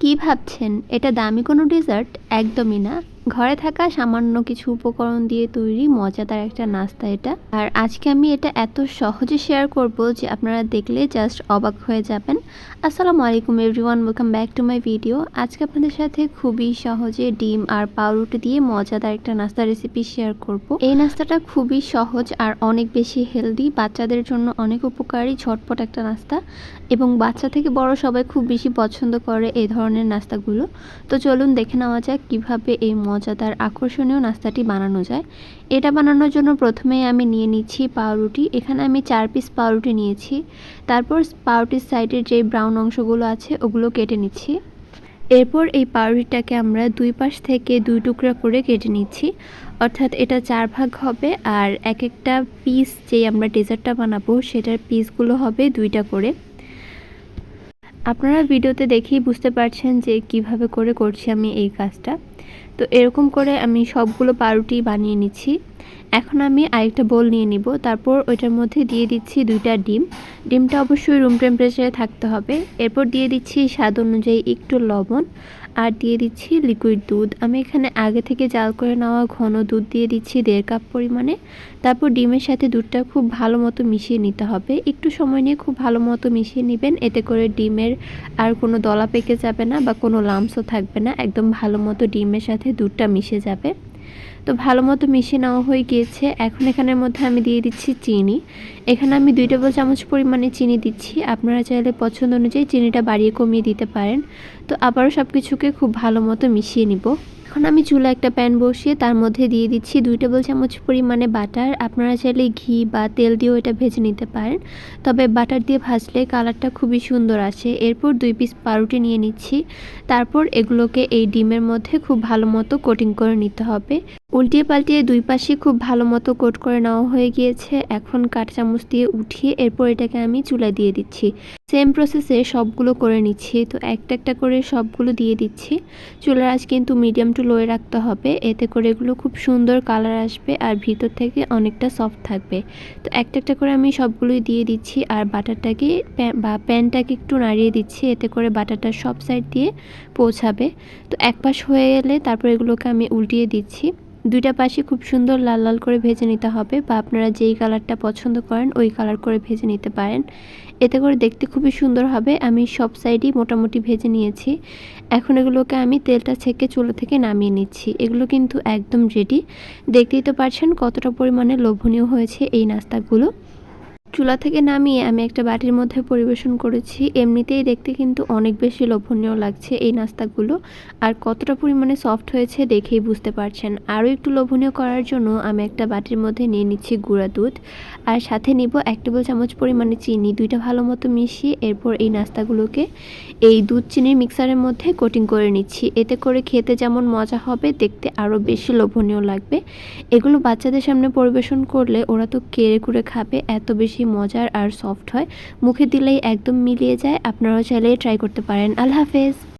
কি ভাবছেন? এটা দামি কোনো ডেজার্ট? একদমই না। ঘরে থাকা সামান্য কিছু উপকরণ দিয়ে তৈরি মজাদার একটা নাস্তা এটা। আর আজকে আমি এটা এত সহজে শেয়ার করব যে আপনারা দেখলে জাস্ট অবাক হয়ে যাবেন। আসসালামু আলাইকুম everyone welcome back to my video আজকে আপনাদের সাথে খুবই সহজে ডিম আর পাউরুটি দিয়ে মজাদার একটা নাস্তা রেসিপি শেয়ার করব। এই নাস্তাটা খুবই সহজ আর অনেক বেশি হেলদি বাচ্চাদের জন্য অনেক উপকারী, ঝটপট একটা নাস্তা এবং বাচ্চা থেকে বড় সবাই খুব বেশি পছন্দ করে এই ধরনের নাস্তাগুলো। তো চলুন দেখে নেওয়া যাক কীভাবে এই মজাদার আকর্ষণীয় নাস্তাটি বানানো যায়। এটা বানানোর জন্য প্রথমেই আমি নিয়ে নিচ্ছি পাউরুটি। এখানে আমি চার পিস পাউরুটি নিয়েছি। তারপর পাউরুটির সাইডের যে ব্রাউন অংশগুলো আছে, ওগুলো কেটে নিচ্ছি। এরপর এই পাউরুটিটাকে আমরা দুই পাশ থেকে দুই টুকরা করে কেটে নিচ্ছি। অর্থাৎ এটা চার ভাগ হবে আর এক একটা পিস যেই আমরা ডেজার্টটা বানাবো, সেটার পিসগুলো হবে দুইটা করে। আপনারা ভিডিওতে দেখেই বুঝতে পারছেন যে কীভাবে করে করছি আমি এই কাজটা। তো এরকম করে আমি সবগুলো পাউরুটি বানিয়ে নিচ্ছি। এখন আমি আরেকটা বোল নিয়ে নিব। তারপর ওইটার মধ্যে দিয়ে দিচ্ছি দুইটা ডিম। ডিমটা অবশ্যই রুম টেম্পারেচারে থাকতে হবে। এরপর দিয়ে দিচ্ছি স্বাদ অনুযায়ী একটু লবণ আর দিয়ে দিচ্ছি লিকুইড দুধ। আমি এখানে আগে থেকে জাল করে নেওয়া ঘন দুধ দিয়ে দিচ্ছি দেড় কাপ পরিমাণে। তারপর ডিমের সাথে দুধটা খুব ভালো মতো মিশিয়ে নিতে হবে। একটু সময় নিয়ে খুব ভালো মতো মিশিয়ে নেবেন। এতে করে ডিমের আর কোনো দলা পেকে যাবে না বা কোনো লামসও থাকবে না। একদম ভালো মতো ডিমের সাথে দুধটা মিশে যাবে। তো ভালো মতো মিশিয়ে নেওয়া হয়ে গিয়েছে। এখন এখানের মধ্যে আমি দিয়ে দিচ্ছি চিনি। এখানে আমি দুই টেবিল চামচ পরিমাণে চিনি দিচ্ছি। আপনারা চাইলে পছন্দ অনুযায়ী চিনিটা বাড়িয়ে কমিয়ে দিতে পারেন। তো আবারও সব কিছুকে খুব ভালো মতো মিশিয়ে নিব। এখন আমি চুলা একটা প্যান বসিয়ে তার মধ্যে দিয়ে দিচ্ছি দুই টেবিল চামচ পরিমাণে বাটার। আপনারা চাইলে ঘি বা তেল দিয়েও এটা ভেজে নিতে পারেন। তবে বাটার দিয়ে ভাজলে কালারটা খুবই সুন্দর আসে। এরপর দুই পিস পাউরুটি নিয়ে নিচ্ছি। তারপর এগুলোকে এই ডিমের মধ্যে খুব ভালো মতো কোটিং করে নিতে হবে। উল্টিয়ে পাল্টিয়ে দুই পাশে খুব ভালো মতো কোট করে নেওয়া হয়ে গিয়েছে। এখন কাঠ চামচ দিয়ে উঠিয়ে এরপর এটাকে আমি চুলা দিয়ে দিচ্ছি। সেম প্রসেসে সবগুলো করে নিচ্ছি। তো একটা একটা করে সবগুলো দিয়ে দিচ্ছি। চুলার আজ কিন্তু মিডিয়াম টু লোয়ে রাখতে হবে। এতে করে এগুলো খুব সুন্দর কালার আসবে আর ভিতর থেকে অনেকটা সফট থাকবে। তো একটা একটা করে আমি সবগুলোই দিয়ে দিচ্ছি আর বাটারটাকে বা প্যানটাকে একটু নাড়িয়ে দিচ্ছি। এতে করে বাটারটা সব সাইড দিয়ে পৌঁছাবে। তো এক পাশ হয়ে গেলে তারপর এগুলোকে আমি উল্টিয়ে দিচ্ছি। দুইটা পাশে খুব সুন্দর লাল লাল করে ভেজে নিতে হবে বা আপনারা যেই কালারটা পছন্দ করেন, ওই কালার করে ভেজে নিতে পারেন। এতে করে দেখতে খুবই সুন্দর হবে। আমি সব সাইডই মোটামুটি ভেজে নিয়েছি। এখন এগুলোকে আমি তেলটা ছেঁকে চুলো থেকে নামিয়ে নিচ্ছি। এগুলো কিন্তু একদম রেডি দেখতেই তো পারছেন কতটা পরিমাণে লোভনীয় হয়েছে এই নাস্তাগুলো। চুলা থেকে নামিয়ে আমি একটা বাটির মধ্যে পরিবেশন করেছি। এমনিতেই দেখতে কিন্তু অনেক বেশি লোভনীয় লাগছে এই নাস্তাগুলো। আর কতটা পরিমাণে সফট হয়েছে দেখেই বুঝতে পারছেন। আরও একটু লোভনীয় করার জন্য আমি একটা বাটির মধ্যে নিয়ে নিচ্ছি গুঁড়া দুধ। আর সাথে নিব এক টেবিল চামচ পরিমাণে চিনি, দুইটা ভালো মতো মিশিয়ে এরপর এই নাস্তাগুলোকে এই দুধ চিনির মিক্সারের মধ্যে কোটিং করে নিচ্ছি। এতে করে খেতে যেমন মজা হবে, দেখতে আরও বেশি লোভনীয় লাগবে। এগুলো বাচ্চাদের সামনে পরিবেশন করলে ওরা তো কেড়ে কুড়ে খাবে, এত বেশি মজার আর সফট হয়। মুখে দিলেই একদম মিলিয়ে যায়। আপনারাও চাইলে ট্রাই করতে পারেন। আল্লাহ হাফেজ।